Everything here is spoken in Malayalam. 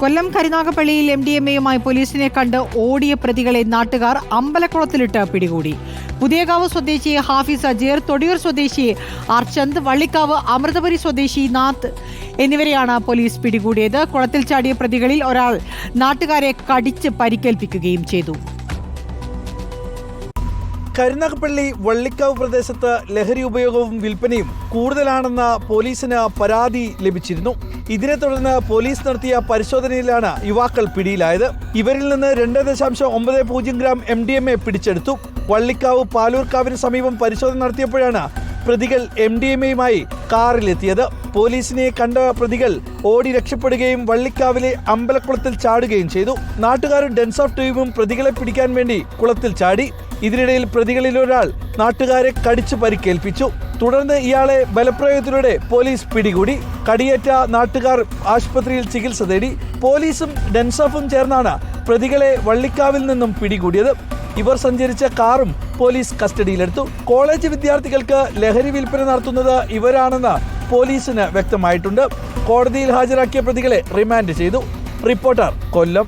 കൊല്ലം കരുനാഗപ്പള്ളിയിൽ എം ഡി എം എയുമായി പോലീസിനെ കണ്ട് ഓടിയ പ്രതികളെ നാട്ടുകാർ അമ്പലക്കുളത്തിലിട്ട് പിടികൂടി. പുതിയകാവ് സ്വദേശി ഹാഫിസ് അജീർ തൊടിയൂർ സ്വദേശി അർച്ചന്ദ് വള്ളിക്കാവ് അമൃതപുരി സ്വദേശി നാഥ് എന്നിവരെയാണ് പോലീസ് പിടികൂടിയത്. കുളത്തിൽ ചാടിയ പ്രതികളിൽ ഒരാൾ നാട്ടുകാരെ കടിച്ച് പരിക്കേൽപ്പിക്കുകയും ചെയ്തു. കരുനാഗപ്പള്ളി വള്ളിക്കാവ് പ്രദേശത്ത് ലഹരി ഉപയോഗവും വിൽപ്പനയും കൂടുതലാണെന്ന പോലീസിന് പരാതി ലഭിച്ചിരുന്നു. ഇതിനെ തുടർന്ന് പോലീസ് നടത്തിയ പരിശോധനയിലാണ് യുവാക്കൾ പിടിയിലായത്. ഇവരിൽ നിന്ന് രണ്ട് ദശാംശം ഒമ്പത് പൂജ്യം gram M D M A പിടിച്ചെടുത്തു. വള്ളിക്കാവ് പാലൂർക്കാവിന് സമീപം പരിശോധന നടത്തിയപ്പോഴാണ് പ്രതികൾ എം ഡി എം എയുമായി കാറിലെത്തിയത്. പോലീസിനെ കണ്ട പ്രതികൾ ഓടി രക്ഷപ്പെടുകയും വള്ളിക്കാവിലെ അമ്പലക്കുളത്തിൽ ചാടുകയും ചെയ്തു. നാട്ടുകാരും ഡെൻസ് ഓഫ് ടീമും പ്രതികളെ പിടിക്കാൻ വേണ്ടി കുളത്തിൽ ചാടി. ഇതിനിടയിൽ പ്രതികളിലൊരാൾ നാട്ടുകാരെ കടിച്ചു പരിക്കേൽപ്പിച്ചു. തുടർന്ന് ഇയാളെ ബലപ്രയോഗത്തിലൂടെ പോലീസ് പിടികൂടി. കടിയേറ്റ നാട്ടുകാർ ആശുപത്രിയിൽ ചികിത്സ തേടി. പോലീസും ഡെൻസോഫും ചേർന്നാണ് പ്രതികളെ വള്ളിക്കാവിൽ നിന്നും പിടികൂടിയത്. ഇവർ സഞ്ചരിച്ച കാറും പോലീസ് കസ്റ്റഡിയിലെടുത്തു. കോളേജ് വിദ്യാർത്ഥികൾക്ക് ലഹരി വിൽപ്പന നടത്തുന്നത് ഇവരാണെന്ന് പോലീസിന് വ്യക്തമായിട്ടുണ്ട്. കോടതിയിൽ ഹാജരാക്കിയ പ്രതികളെ റിമാൻഡ് ചെയ്തു. റിപ്പോർട്ടർ കൊല്ലം.